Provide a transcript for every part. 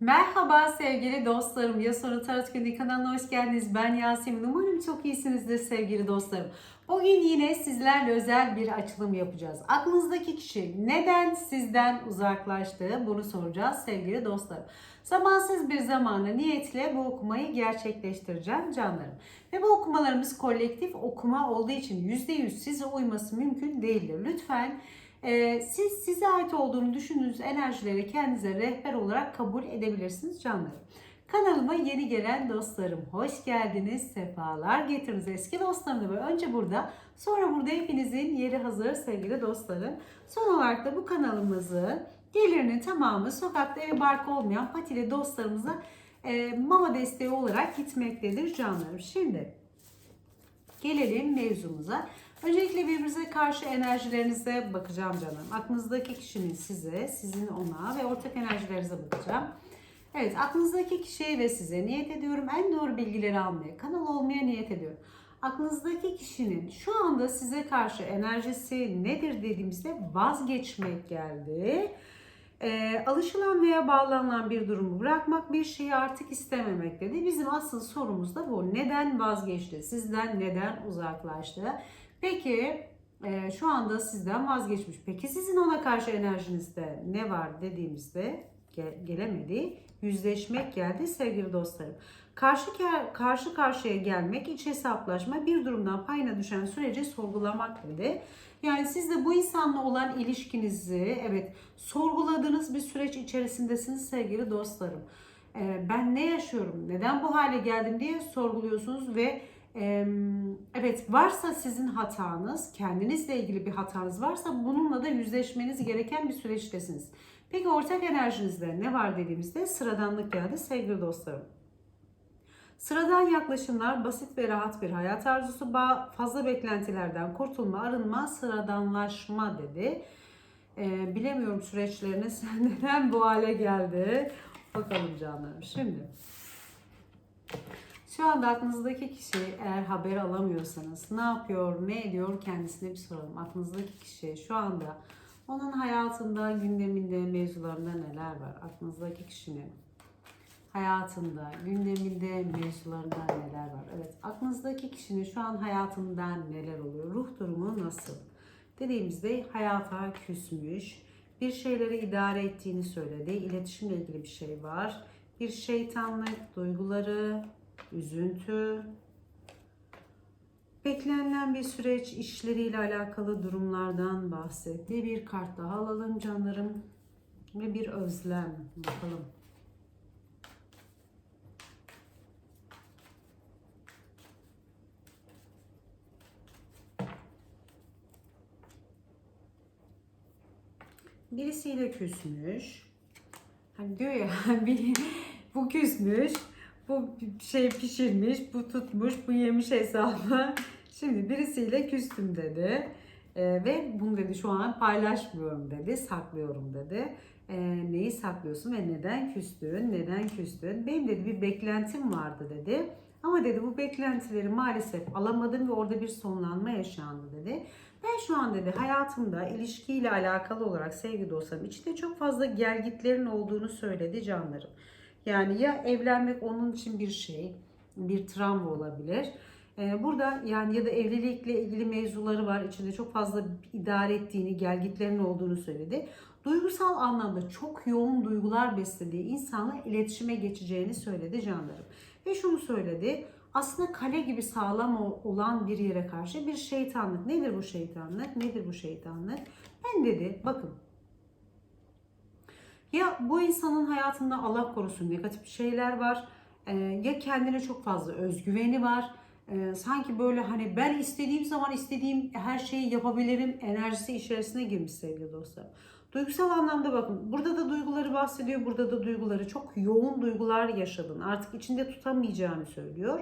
Merhaba sevgili dostlarım. Ya Soru Tarot Günü kanalına hoş geldiniz. Ben Yasemin. Umarım çok iyisinizdir sevgili dostlarım. Bugün yine sizlerle özel bir açılım yapacağız. Aklınızdaki kişi neden sizden uzaklaştı bunu soracağız sevgili dostlarım. Zamansız bir zamana niyetle bu okumayı gerçekleştireceğim canlarım. Ve bu okumalarımız kolektif okuma olduğu için %100 size uyması mümkün değildir. Lütfen ee, siz size ait olduğunu düşündüğünüz enerjileri kendinize rehber olarak kabul edebilirsiniz canlarım. Kanalıma yeni gelen dostlarım hoş geldiniz, sefalar getirdiniz eski dostlarım da önce burada sonra burada hepinizin yeri hazır sevgili dostlarım. Son olarak da bu kanalımızı gelirinin tamamı sokakta ev barkı olmayan patili dostlarımıza e, mama desteği olarak gitmektedir canlarım. Şimdi gelelim mevzumuza. Öncelikle birbirinize karşı enerjilerinize bakacağım canım. Aklınızdaki kişinin size, sizin ona ve ortak enerjilerinize bakacağım. Evet, aklınızdaki kişiye ve size niyet ediyorum. En doğru bilgileri almaya, kanal olmaya niyet ediyorum. Aklınızdaki kişinin şu anda size karşı enerjisi nedir dediğimizde vazgeçmek geldi. E, alışılan veya bağlanılan bir durumu bırakmak, bir şeyi artık istememek dedi. Bizim asıl sorumuz da bu. Neden vazgeçti? Sizden neden uzaklaştı? Peki e, şu anda sizden vazgeçmiş. Peki sizin ona karşı enerjinizde ne var dediğimizde ge- gelemedi. Yüzleşmek geldi sevgili dostlarım. Karşı karşı karşıya gelmek, iç hesaplaşma, bir durumdan payına düşen süreci sorgulamak dedi. Yani siz de bu insanla olan ilişkinizi evet sorguladığınız bir süreç içerisindesiniz sevgili dostlarım. Ee, ben ne yaşıyorum, neden bu hale geldim diye sorguluyorsunuz ve evet varsa sizin hatanız, kendinizle ilgili bir hatanız varsa bununla da yüzleşmeniz gereken bir süreçtesiniz. Peki ortak enerjinizde ne var dediğimizde sıradanlık geldi sevgili dostlarım. Sıradan yaklaşımlar, basit ve rahat bir hayat arzusu, fazla beklentilerden kurtulma, arınma, sıradanlaşma dedi. Ee, bilemiyorum süreçleriniz neden bu hale geldi. Bakalım canlarım. Şimdi şu anda aklınızdaki kişi eğer haber alamıyorsanız ne yapıyor, ne ediyor kendisine bir soralım. Aklınızdaki kişi şu anda onun hayatında, gündeminde, mevzularında neler var? Aklınızdaki kişinin hayatında, gündeminde, mevzularında neler var? Evet, aklınızdaki kişinin şu an hayatından neler oluyor? Ruh durumu nasıl? Dediğimizde hayata küsmüş, bir şeyleri idare ettiğini söyledi. İletişimle ilgili bir şey var. Bir şeytanlık, duyguları, üzüntü, beklenilen bir süreç, işleriyle alakalı durumlardan bahsetti. Bir kart daha alalım canlarım ve bir özlem bakalım. Birisiyle küsmüş. Hani diyor ya bu küsmüş, bu şey pişirmiş, bu tutmuş, bu yemiş hesabı. Şimdi birisiyle küstüm dedi. Ee, ve bunu dedi şu an paylaşmıyorum dedi, saklıyorum dedi. Ee, neyi saklıyorsun ve neden küstün, neden küstün? Benim dedi bir beklentim vardı dedi. Ama dedi bu beklentileri maalesef alamadım ve orada bir sonlanma yaşandı dedi. Ben şu an dedi hayatımda ilişkiyle alakalı olarak sevgi dostlarım içinde çok fazla gelgitlerin olduğunu söyledi canlarım. Yani ya evlenmek onun için bir şey, bir travma olabilir. Ee, burada yani ya da evlilikle ilgili mevzuları var. içinde çok fazla idare ettiğini, gelgitlerin olduğunu söyledi. Duygusal anlamda çok yoğun duygular beslediği insanla iletişime geçeceğini söyledi canlarım. Ve şunu söyledi. Aslında kale gibi sağlam olan bir yere karşı bir şeytanlık. Nedir bu şeytanlık? Nedir bu şeytanlık? Ben dedi bakın ya bu insanın hayatında Allah korusun negatif şeyler var. Ee, ya kendine çok fazla özgüveni var. Ee, sanki böyle hani ben istediğim zaman istediğim her şeyi yapabilirim enerjisi içerisine girmiş sevgili dostlar. Duygusal anlamda bakın burada da duyguları bahsediyor burada da duyguları çok yoğun duygular yaşadın artık içinde tutamayacağını söylüyor.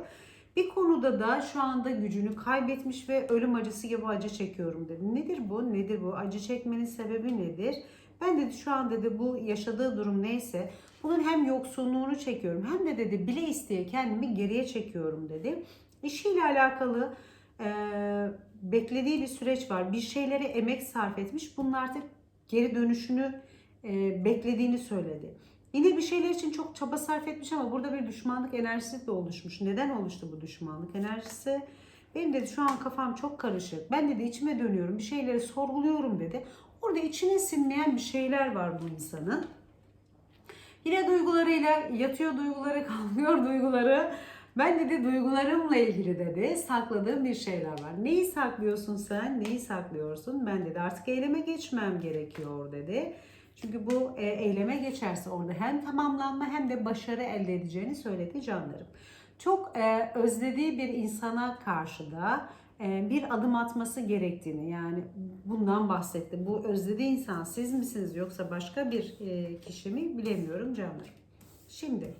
Bir konuda da şu anda gücünü kaybetmiş ve ölüm acısı gibi acı çekiyorum dedi. Nedir bu? Nedir bu? Acı çekmenin sebebi nedir? Ben dedi şu an dedi bu yaşadığı durum neyse bunun hem yoksunluğunu çekiyorum hem de dedi bile isteye kendimi geriye çekiyorum dedi. İşiyle alakalı e, beklediği bir süreç var. Bir şeylere emek sarf etmiş. Bunun artık geri dönüşünü e, beklediğini söyledi. Yine bir şeyler için çok çaba sarf etmiş ama burada bir düşmanlık enerjisi de oluşmuş. Neden oluştu bu düşmanlık enerjisi? Benim dedi şu an kafam çok karışık. Ben dedi içime dönüyorum. Bir şeyleri sorguluyorum dedi. Orada içine sinmeyen bir şeyler var bu insanın. Yine duygularıyla yatıyor duyguları, kalmıyor duyguları. Ben dedi duygularımla ilgili dedi sakladığım bir şeyler var. Neyi saklıyorsun sen? Neyi saklıyorsun? Ben dedi artık eyleme geçmem gerekiyor dedi. Çünkü bu e, eyleme geçerse orada hem tamamlanma hem de başarı elde edeceğini söyledi canlarım. Çok e, özlediği bir insana karşı da bir adım atması gerektiğini yani bundan bahsetti. Bu özlediği insan siz misiniz yoksa başka bir e, kişi mi bilemiyorum canlarım. Şimdi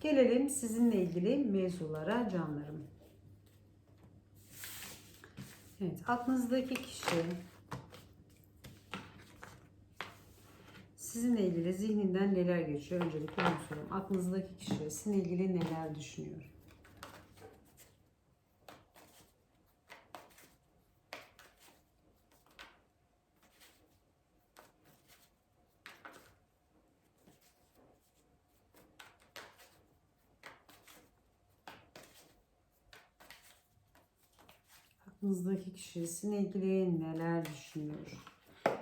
gelelim sizinle ilgili mevzulara canlarım. Evet aklınızdaki kişi sizinle ilgili zihninden neler geçiyor öncelikle onu sorayım. Aklınızdaki kişi sizinle ilgili neler düşünüyor? Aklınızdaki kişi sizinle ilgili neler düşünüyor?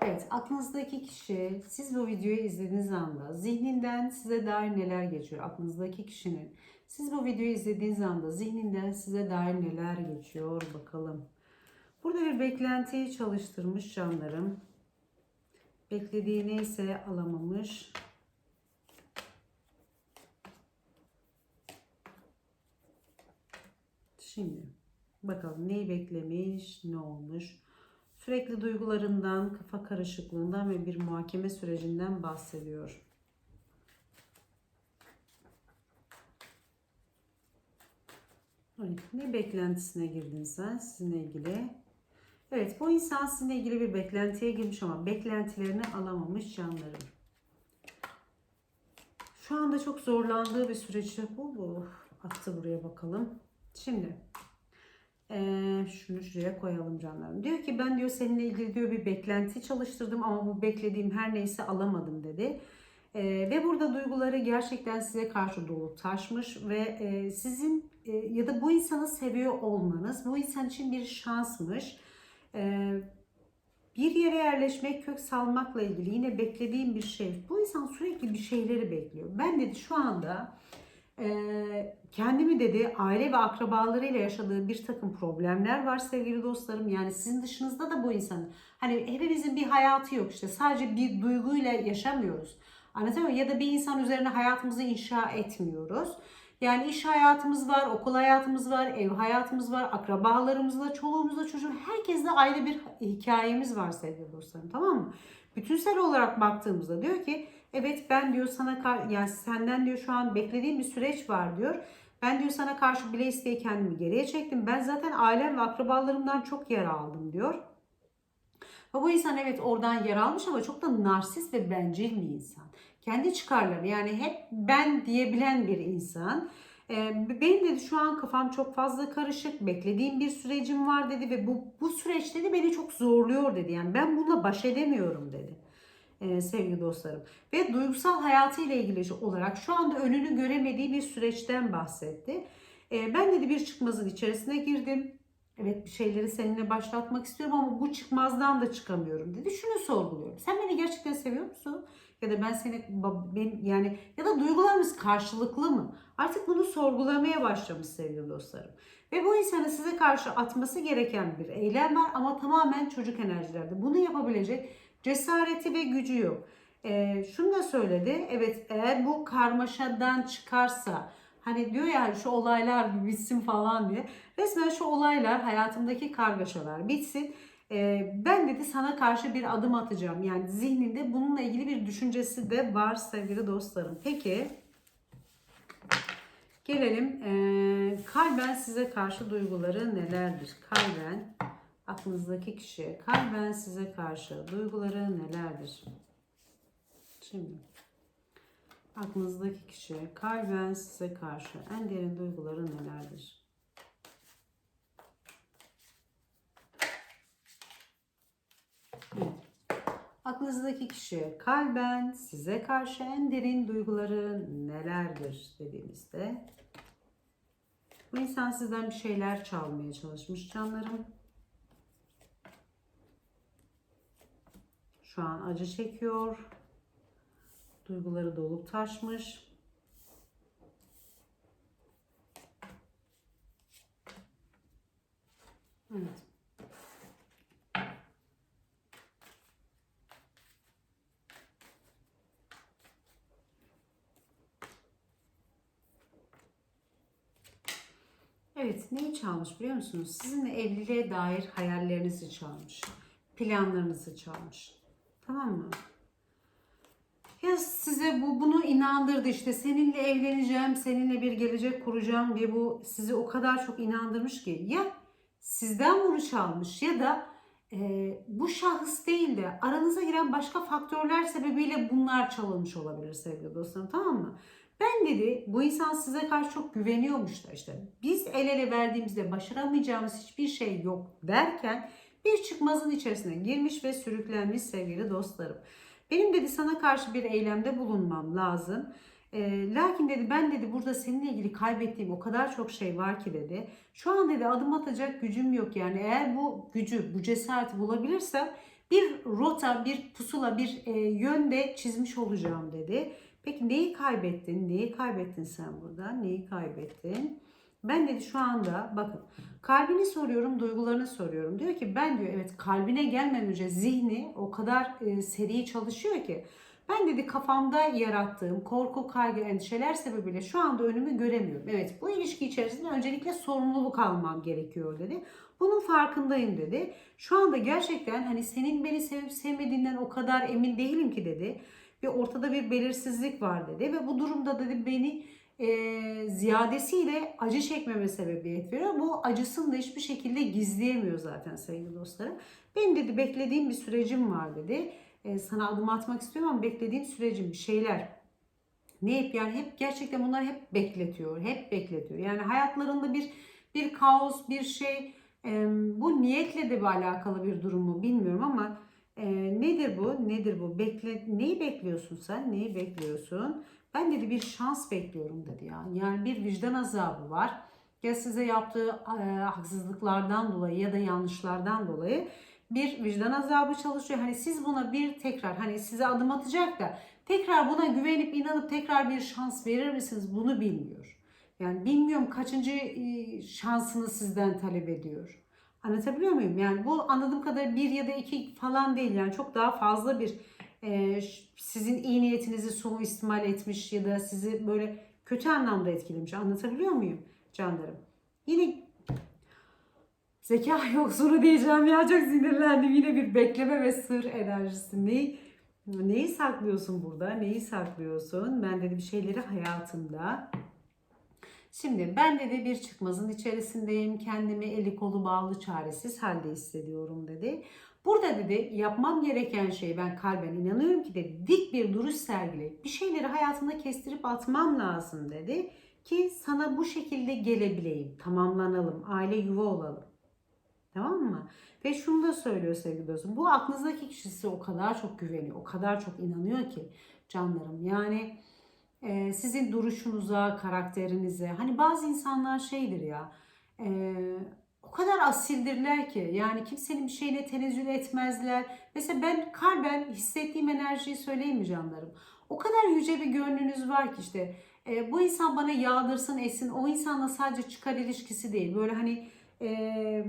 Evet, aklınızdaki kişi siz bu videoyu izlediğiniz anda zihninden size dair neler geçiyor? Aklınızdaki kişinin siz bu videoyu izlediğiniz anda zihninden size dair neler geçiyor bakalım. Burada bir beklentiyi çalıştırmış canlarım. Beklediği neyse alamamış. Şimdi bakalım neyi beklemiş, ne olmuş. Sürekli duygularından, kafa karışıklığından ve bir muhakeme sürecinden bahsediyor. Ne beklentisine girdin sen sizinle ilgili? Evet, bu insan sizinle ilgili bir beklentiye girmiş ama beklentilerini alamamış canlarım. Şu anda çok zorlandığı bir süreçte bu. bu. Attı buraya bakalım. Şimdi ee, şunu şuraya koyalım canlarım. Diyor ki ben diyor seninle ilgili diyor bir beklenti çalıştırdım ama bu beklediğim her neyse alamadım dedi. Ee, ve burada duyguları gerçekten size karşı dolup taşmış ve e, sizin e, ya da bu insanı seviyor olmanız bu insan için bir şansmış. Ee, bir yere yerleşmek, kök salmakla ilgili yine beklediğim bir şey. Bu insan sürekli bir şeyleri bekliyor. Ben dedi şu anda kendimi dedi aile ve akrabalarıyla yaşadığı bir takım problemler var sevgili dostlarım. Yani sizin dışınızda da bu insanın hani hepimizin bir hayatı yok işte sadece bir duyguyla yaşamıyoruz. Muyum? Ya da bir insan üzerine hayatımızı inşa etmiyoruz. Yani iş hayatımız var, okul hayatımız var, ev hayatımız var, akrabalarımızla, çoluğumuzla, çocuğumuzla herkesle ayrı bir hikayemiz var sevgili dostlarım tamam mı? Bütünsel olarak baktığımızda diyor ki Evet ben diyor sana yani senden diyor şu an beklediğim bir süreç var diyor. Ben diyor sana karşı bile isteye kendimi geriye çektim. Ben zaten ailem ve akrabalarımdan çok yer aldım diyor. Ve bu insan evet oradan yer almış ama çok da narsist ve bencil bir insan. Kendi çıkarları yani hep ben diyebilen bir insan. Ee, benim dedi şu an kafam çok fazla karışık. Beklediğim bir sürecim var dedi ve bu, bu süreç dedi beni çok zorluyor dedi. Yani ben bununla baş edemiyorum dedi e, sevgili dostlarım. Ve duygusal hayatıyla ilgili olarak şu anda önünü göremediği bir süreçten bahsetti. E, ben dedi bir çıkmazın içerisine girdim. Evet bir şeyleri seninle başlatmak istiyorum ama bu çıkmazdan da çıkamıyorum dedi. Şunu sorguluyorum. Sen beni gerçekten seviyor musun? Ya da ben seni ben, yani ya da duygularımız karşılıklı mı? Artık bunu sorgulamaya başlamış sevgili dostlarım. Ve bu insanın size karşı atması gereken bir eylem var ama tamamen çocuk enerjilerde. Bunu yapabilecek Cesareti ve gücü yok. E, şunu da söyledi. Evet eğer bu karmaşadan çıkarsa hani diyor ya şu olaylar bitsin falan diye. Resmen şu olaylar hayatımdaki kargaşalar bitsin. E, ben dedi sana karşı bir adım atacağım. Yani zihninde bununla ilgili bir düşüncesi de var sevgili dostlarım. Peki gelelim e, kalben size karşı duyguları nelerdir? Kalben aklınızdaki kişi kalben size karşı duyguları nelerdir? Şimdi aklınızdaki kişi kalben size karşı en derin duyguları nelerdir? Aklınızdaki kişi kalben size karşı en derin duyguları nelerdir dediğimizde bu insan sizden bir şeyler çalmaya çalışmış canlarım. Şu an acı çekiyor. Duyguları dolup taşmış. Evet. Evet, neyi çalmış biliyor musunuz? Sizinle evliliğe dair hayallerinizi çalmış. Planlarınızı çalmış. Tamam mı? Ya size bu bunu inandırdı işte seninle evleneceğim, seninle bir gelecek kuracağım diye bu sizi o kadar çok inandırmış ki ya sizden bunu çalmış ya da e, bu şahıs değil de aranıza giren başka faktörler sebebiyle bunlar çalınmış olabilir sevgili dostlarım tamam mı? Ben dedi bu insan size karşı çok güveniyormuş da işte biz el ele verdiğimizde başaramayacağımız hiçbir şey yok derken bir çıkmazın içerisine girmiş ve sürüklenmiş sevgili dostlarım. Benim dedi sana karşı bir eylemde bulunmam lazım. E, lakin dedi ben dedi burada seninle ilgili kaybettiğim o kadar çok şey var ki dedi. Şu an dedi adım atacak gücüm yok yani eğer bu gücü, bu cesareti bulabilirsem bir rota, bir pusula, bir e, yönde çizmiş olacağım dedi. Peki neyi kaybettin? Neyi kaybettin sen burada? Neyi kaybettin? Ben dedi şu anda bakın kalbini soruyorum, duygularını soruyorum. Diyor ki ben diyor evet kalbine gelmeden önce zihni o kadar e, seri çalışıyor ki ben dedi kafamda yarattığım korku, kaygı, endişeler sebebiyle şu anda önümü göremiyorum. Evet bu ilişki içerisinde öncelikle sorumluluk almam gerekiyor dedi. Bunun farkındayım dedi. Şu anda gerçekten hani senin beni sevip sevmediğinden o kadar emin değilim ki dedi. Ve ortada bir belirsizlik var dedi. Ve bu durumda dedi beni e, ziyadesiyle acı çekmeme sebebiyet veriyor. Bu acısını da hiçbir şekilde gizleyemiyor zaten sevgili dostlarım. Benim dedi beklediğim bir sürecim var dedi. E, sana adım atmak istiyorum ama beklediğim sürecim bir şeyler. Ne hep yani hep gerçekten bunlar hep bekletiyor. Hep bekletiyor. Yani hayatlarında bir bir kaos, bir şey e, bu niyetle de bir alakalı bir durum mu bilmiyorum ama e, nedir bu? Nedir bu? Bekle, neyi bekliyorsun sen? Neyi bekliyorsun? Ben dedi bir şans bekliyorum dedi ya. Yani bir vicdan azabı var. Ya size yaptığı e, haksızlıklardan dolayı ya da yanlışlardan dolayı bir vicdan azabı çalışıyor. Hani siz buna bir tekrar hani size adım atacak da tekrar buna güvenip inanıp tekrar bir şans verir misiniz? Bunu bilmiyor. Yani bilmiyorum kaçıncı e, şansını sizden talep ediyor. Anlatabiliyor muyum? Yani bu anladığım kadar bir ya da iki falan değil. Yani çok daha fazla bir e, sizin iyi niyetinizi suistimal etmiş ya da sizi böyle kötü anlamda etkilemiş. Anlatabiliyor muyum canlarım? Yine zeka yoksunu diyeceğim ya çok sinirlendim. Yine bir bekleme ve sır enerjisi. Neyi, neyi saklıyorsun burada? Neyi saklıyorsun? Ben dedi bir şeyleri hayatımda Şimdi ben dedi bir çıkmazın içerisindeyim. Kendimi eli kolu bağlı çaresiz halde hissediyorum dedi. Burada dedi yapmam gereken şey ben kalben inanıyorum ki dedi dik bir duruş sergileyip bir şeyleri hayatımda kestirip atmam lazım dedi. Ki sana bu şekilde gelebileyim, tamamlanalım, aile yuva olalım. Tamam mı? Ve şunu da söylüyor sevgili dostum. Bu aklınızdaki kişi size o kadar çok güveniyor, o kadar çok inanıyor ki canlarım. Yani e, sizin duruşunuza, karakterinize. Hani bazı insanlar şeydir ya, e, o kadar asildirler ki yani kimsenin bir şeyine tenezzül etmezler. Mesela ben kalben hissettiğim enerjiyi söyleyeyim mi canlarım? O kadar yüce bir gönlünüz var ki işte e, bu insan bana yağdırsın etsin o insanla sadece çıkar ilişkisi değil. Böyle hani e,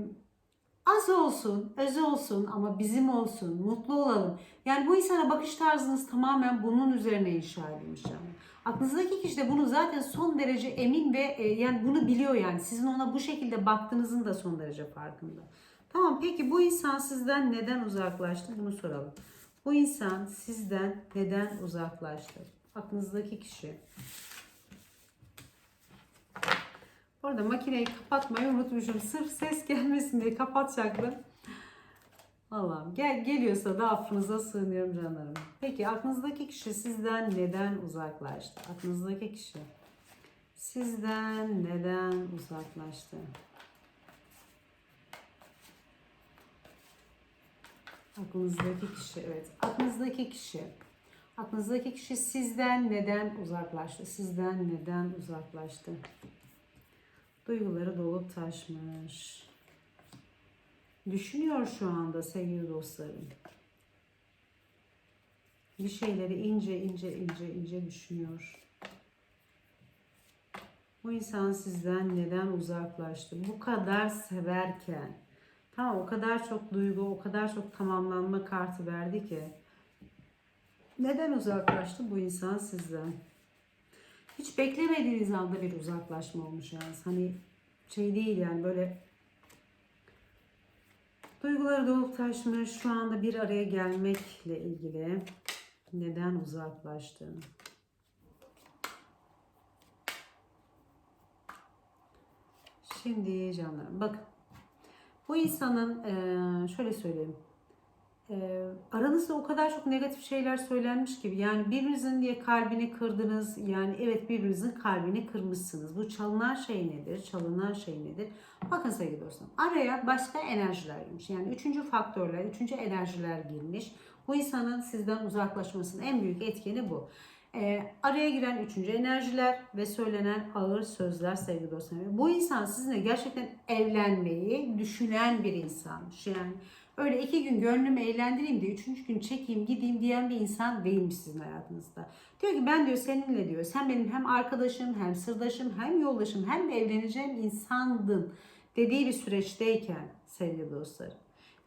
az olsun, öz olsun ama bizim olsun, mutlu olalım. Yani bu insana bakış tarzınız tamamen bunun üzerine inşa edilmiş canım. Aklınızdaki kişi de bunu zaten son derece emin ve e, yani bunu biliyor yani. Sizin ona bu şekilde baktığınızın da son derece farkında. Tamam peki bu insan sizden neden uzaklaştı? Bunu soralım. Bu insan sizden neden uzaklaştı? Aklınızdaki kişi. Bu arada makineyi kapatmayı unutmuşum. Sırf ses gelmesin diye kapatacaktım. Allah'ım gel, geliyorsa da affınıza sığınıyorum canlarım. Peki aklınızdaki kişi sizden neden uzaklaştı? Aklınızdaki kişi sizden neden uzaklaştı? Aklınızdaki kişi, evet. Aklınızdaki kişi. Aklınızdaki kişi sizden neden uzaklaştı? Sizden neden uzaklaştı? Duyguları dolup taşmış. Düşünüyor şu anda sevgili dostlarım. Bir şeyleri ince ince ince ince düşünüyor. Bu insan sizden neden uzaklaştı? Bu kadar severken. Tamam o kadar çok duygu, o kadar çok tamamlanma kartı verdi ki. Neden uzaklaştı bu insan sizden? Hiç beklemediğiniz anda bir uzaklaşma olmuş yani. Hani şey değil yani böyle duyguları dolup taşmış şu anda bir araya gelmekle ilgili neden uzaklaştı? Şimdi canlarım bakın bu insanın şöyle söyleyeyim aranızda o kadar çok negatif şeyler söylenmiş gibi yani birbirinizin diye kalbini kırdınız yani evet birbirinizin kalbini kırmışsınız bu çalınan şey nedir çalınan şey nedir bakın sevgili dostum araya başka enerjiler girmiş yani üçüncü faktörler üçüncü enerjiler girmiş bu insanın sizden uzaklaşmasının en büyük etkeni bu. Ee, araya giren üçüncü enerjiler ve söylenen ağır sözler sevgili dostlarım. Bu insan sizinle gerçekten evlenmeyi düşünen bir insanmış. Yani öyle iki gün gönlümü eğlendireyim de üçüncü gün çekeyim gideyim diyen bir insan değilmiş sizin hayatınızda. Diyor ki ben diyor seninle diyor sen benim hem arkadaşım hem sırdaşım hem yoldaşım hem de evleneceğim insandın dediği bir süreçteyken sevgili dostlarım.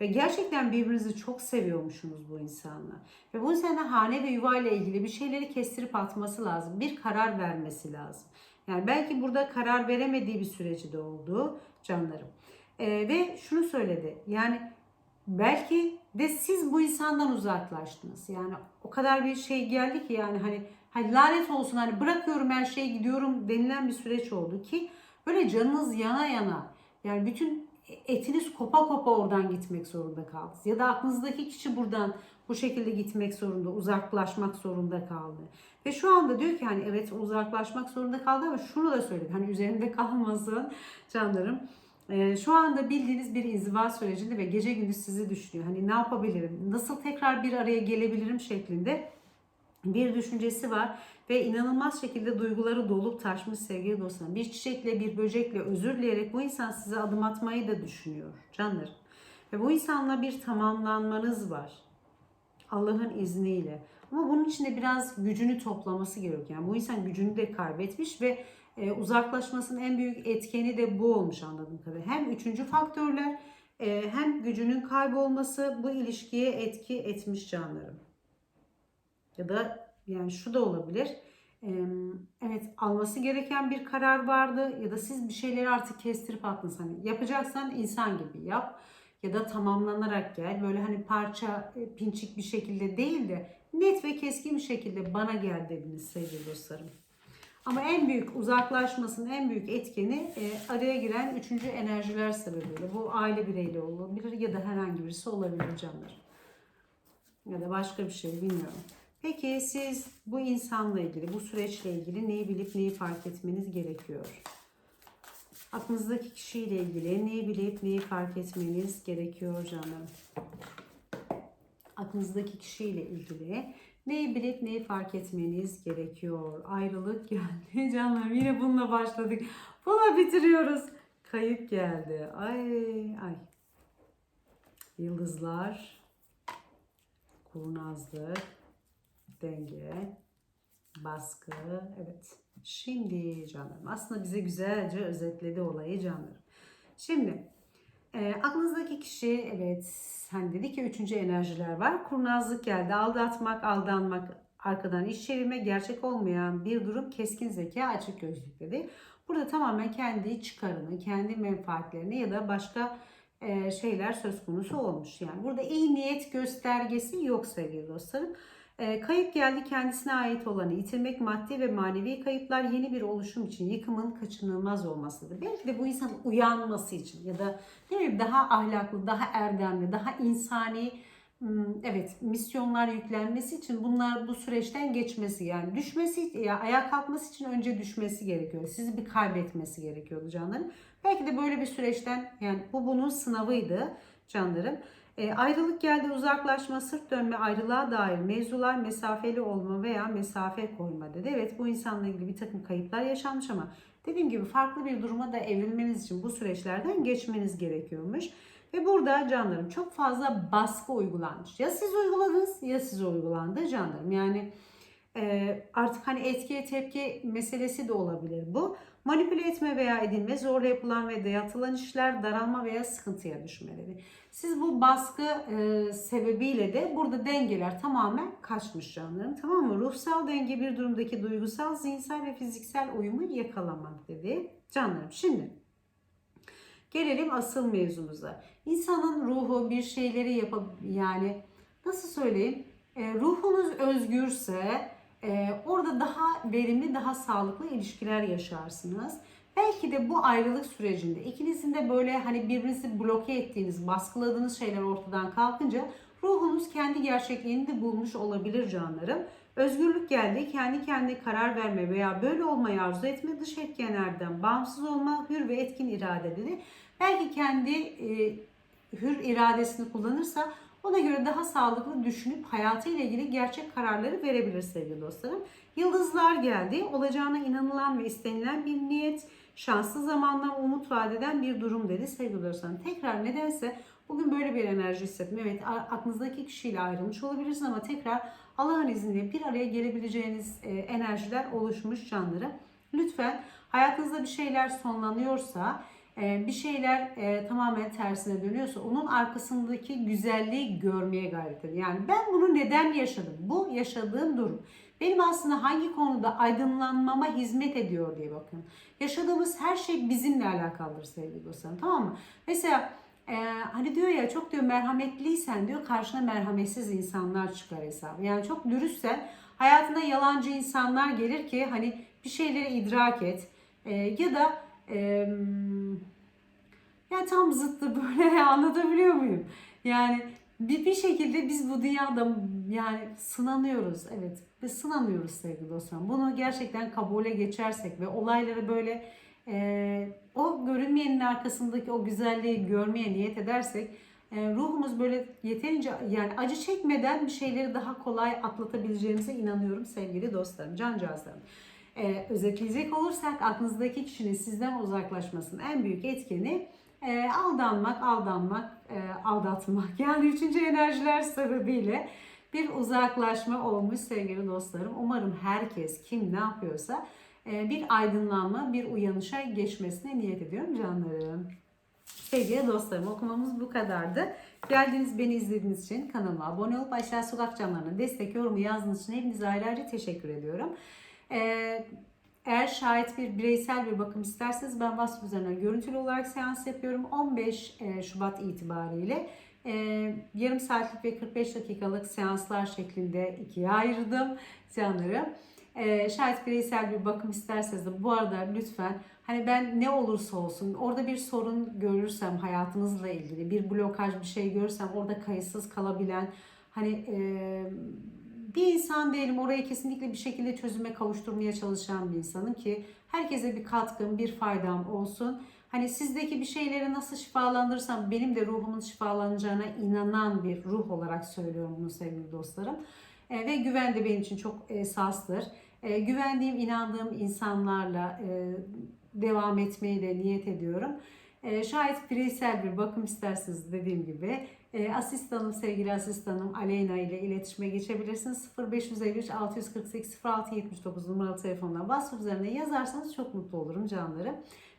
Ve gerçekten birbirinizi çok seviyormuşsunuz bu insanla. Ve bu insana hane ve yuva ile ilgili bir şeyleri kestirip atması lazım. Bir karar vermesi lazım. Yani belki burada karar veremediği bir süreci de oldu canlarım. Ee, ve şunu söyledi. Yani belki de siz bu insandan uzaklaştınız. Yani o kadar bir şey geldi ki yani hani, hani lanet olsun hani bırakıyorum her şeyi gidiyorum denilen bir süreç oldu ki böyle canınız yana yana yani bütün etiniz kopa kopa oradan gitmek zorunda kaldınız. Ya da aklınızdaki kişi buradan bu şekilde gitmek zorunda, uzaklaşmak zorunda kaldı. Ve şu anda diyor ki hani evet uzaklaşmak zorunda kaldı ama şunu da söyledi. Hani üzerinde kalmasın canlarım. Ee, şu anda bildiğiniz bir inziva sürecinde ve gece gündüz sizi düşünüyor. Hani ne yapabilirim, nasıl tekrar bir araya gelebilirim şeklinde bir düşüncesi var ve inanılmaz şekilde duyguları dolup taşmış sevgili dostlarım. Bir çiçekle bir böcekle özür dileyerek bu insan size adım atmayı da düşünüyor canlarım. Ve bu insanla bir tamamlanmanız var. Allah'ın izniyle. Ama bunun için de biraz gücünü toplaması gerekiyor. Yani bu insan gücünü de kaybetmiş ve e, uzaklaşmasının en büyük etkeni de bu olmuş anladığım kadarıyla. Hem üçüncü faktörler e, hem gücünün kaybolması bu ilişkiye etki etmiş canlarım. Ya da yani şu da olabilir. Evet alması gereken bir karar vardı ya da siz bir şeyleri artık kestirip attınız. Hani yapacaksan insan gibi yap ya da tamamlanarak gel. Böyle hani parça pinçik bir şekilde değil de net ve keskin bir şekilde bana gel dediniz sevgili dostlarım. Ama en büyük uzaklaşmasının en büyük etkeni e, araya giren üçüncü enerjiler sebebiyle. Bu aile bireyli olabilir ya da herhangi birisi olabilir canlar. Ya da başka bir şey bilmiyorum. Peki siz bu insanla ilgili, bu süreçle ilgili neyi bilip neyi fark etmeniz gerekiyor? Aklınızdaki kişiyle ilgili neyi bilip neyi fark etmeniz gerekiyor canım? Aklınızdaki kişiyle ilgili neyi bilip neyi fark etmeniz gerekiyor? Ayrılık geldi canlarım. Yine bununla başladık. Bununla bitiriyoruz. Kayıp geldi. Ay ay. Yıldızlar. Kurnazlık denge, baskı, evet. Şimdi canlarım aslında bize güzelce özetledi olayı canlarım. Şimdi e, aklınızdaki kişi evet hani dedi ki üçüncü enerjiler var. Kurnazlık geldi. Aldatmak, aldanmak, arkadan iş çevirme, gerçek olmayan bir durum keskin zeka, açık gözlük dedi. Burada tamamen kendi çıkarını, kendi menfaatlerini ya da başka e, şeyler söz konusu olmuş. Yani burada iyi niyet göstergesi yok sevgili dostlarım. E, kayıp geldi kendisine ait olanı yitirmek maddi ve manevi kayıplar yeni bir oluşum için yıkımın kaçınılmaz olmasıdır. Belki de bu insan uyanması için ya da ne bileyim daha ahlaklı, daha erdemli, daha insani hmm, evet misyonlar yüklenmesi için bunlar bu süreçten geçmesi yani düşmesi ya ayağa kalkması için önce düşmesi gerekiyor. Sizi bir kaybetmesi gerekiyordu canlarım. Belki de böyle bir süreçten yani bu bunun sınavıydı canlarım. E, ayrılık geldi, uzaklaşma, sırt dönme, ayrılığa dair mevzular, mesafeli olma veya mesafe koyma dedi. Evet bu insanla ilgili bir takım kayıplar yaşanmış ama dediğim gibi farklı bir duruma da evrilmeniz için bu süreçlerden geçmeniz gerekiyormuş. Ve burada canlarım çok fazla baskı uygulanmış. Ya siz uyguladınız ya siz uygulandı canlarım. Yani e, artık hani etkiye tepki meselesi de olabilir bu. Manipüle etme veya edilme, zorla yapılan ve dayatılan işler, daralma veya sıkıntıya düşmeleri. Siz bu baskı e, sebebiyle de burada dengeler tamamen kaçmış canlarım. Tamam mı? Ruhsal denge bir durumdaki duygusal, zihinsel ve fiziksel uyumu yakalamak dedi. Canlarım şimdi gelelim asıl mevzumuza. İnsanın ruhu bir şeyleri yapıp yani nasıl söyleyeyim? E, ruhunuz özgürse e, orada daha verimli, daha sağlıklı ilişkiler yaşarsınız. Belki de bu ayrılık sürecinde ikinizin de böyle hani birbirinizi bloke ettiğiniz, baskıladığınız şeyler ortadan kalkınca ruhunuz kendi gerçekliğini de bulmuş olabilir canlarım. Özgürlük geldi, kendi kendine karar verme veya böyle olmayı arzu etme, dış etkenlerden bağımsız olma, hür ve etkin irade dedi. Belki kendi e, hür iradesini kullanırsa ona göre daha sağlıklı düşünüp hayatıyla ilgili gerçek kararları verebilir sevgili dostlarım. Yıldızlar geldi. Olacağına inanılan ve istenilen bir niyet, şanslı zamandan umut vadeden bir durum dedi sevgili dostlarım. Tekrar nedense bugün böyle bir enerji hissettim. Evet aklınızdaki kişiyle ayrılmış olabilirsiniz ama tekrar Allah'ın izniyle bir araya gelebileceğiniz e, enerjiler oluşmuş canları. Lütfen hayatınızda bir şeyler sonlanıyorsa bir şeyler e, tamamen tersine dönüyorsa onun arkasındaki güzelliği görmeye gayret edin. Yani ben bunu neden yaşadım? Bu yaşadığım durum. Benim aslında hangi konuda aydınlanmama hizmet ediyor diye bakın. Yaşadığımız her şey bizimle alakalıdır sevgili dostlarım tamam mı? Mesela e, hani diyor ya çok diyor merhametliysen diyor karşına merhametsiz insanlar çıkar hesabı. Yani çok dürüstsen hayatına yalancı insanlar gelir ki hani bir şeyleri idrak et. E, ya da e, ya tam zıttı böyle anlatabiliyor muyum? Yani bir, bir şekilde biz bu dünyada yani sınanıyoruz. Evet biz sınanıyoruz sevgili dostlarım. Bunu gerçekten kabule geçersek ve olayları böyle e, o görünmeyenin arkasındaki o güzelliği görmeye niyet edersek e, ruhumuz böyle yeterince yani acı çekmeden bir şeyleri daha kolay atlatabileceğimize inanıyorum sevgili dostlarım, cancağızlarım. E, özetleyecek olursak aklınızdaki kişinin sizden uzaklaşmasının en büyük etkeni e, aldanmak, aldanmak, e, aldatmak. Yani üçüncü enerjiler sebebiyle bir uzaklaşma olmuş sevgili dostlarım. Umarım herkes kim ne yapıyorsa e, bir aydınlanma, bir uyanışa geçmesine niyet ediyorum canlarım. Sevgili dostlarım okumamız bu kadardı. Geldiniz beni izlediğiniz için kanalıma abone olup aşağı sokak camlarına destek yorumu yazdığınız için hepinize ayrı ayrı teşekkür ediyorum. Ee, eğer şayet bir bireysel bir bakım isterseniz ben WhatsApp üzerinden görüntülü olarak seans yapıyorum. 15 e, Şubat itibariyle e, yarım saatlik ve 45 dakikalık seanslar şeklinde ikiye ayırdım canlarım. E, şayet bireysel bir bakım isterseniz de bu arada lütfen hani ben ne olursa olsun orada bir sorun görürsem hayatınızla ilgili bir blokaj bir şey görürsem orada kayıtsız kalabilen hani bir insan değilim. Orayı kesinlikle bir şekilde çözüme kavuşturmaya çalışan bir insanım ki herkese bir katkım, bir faydam olsun. Hani sizdeki bir şeyleri nasıl şifalandırırsam benim de ruhumun şifalanacağına inanan bir ruh olarak söylüyorum bunu sevgili dostlarım. E, ve güven de benim için çok esastır. E, güvendiğim, inandığım insanlarla e, devam etmeyi de niyet ediyorum. E, şayet bireysel bir bakım isterseniz dediğim gibi e, asistanım, sevgili asistanım Aleyna ile iletişime geçebilirsiniz. 0553 648 0679 numaralı telefondan WhatsApp üzerine yazarsanız çok mutlu olurum canlarım.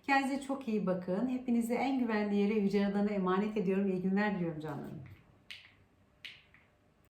Kendinize çok iyi bakın. Hepinizi en güvenli yere Yüce Yaradan'a emanet ediyorum. İyi günler diliyorum canlarım.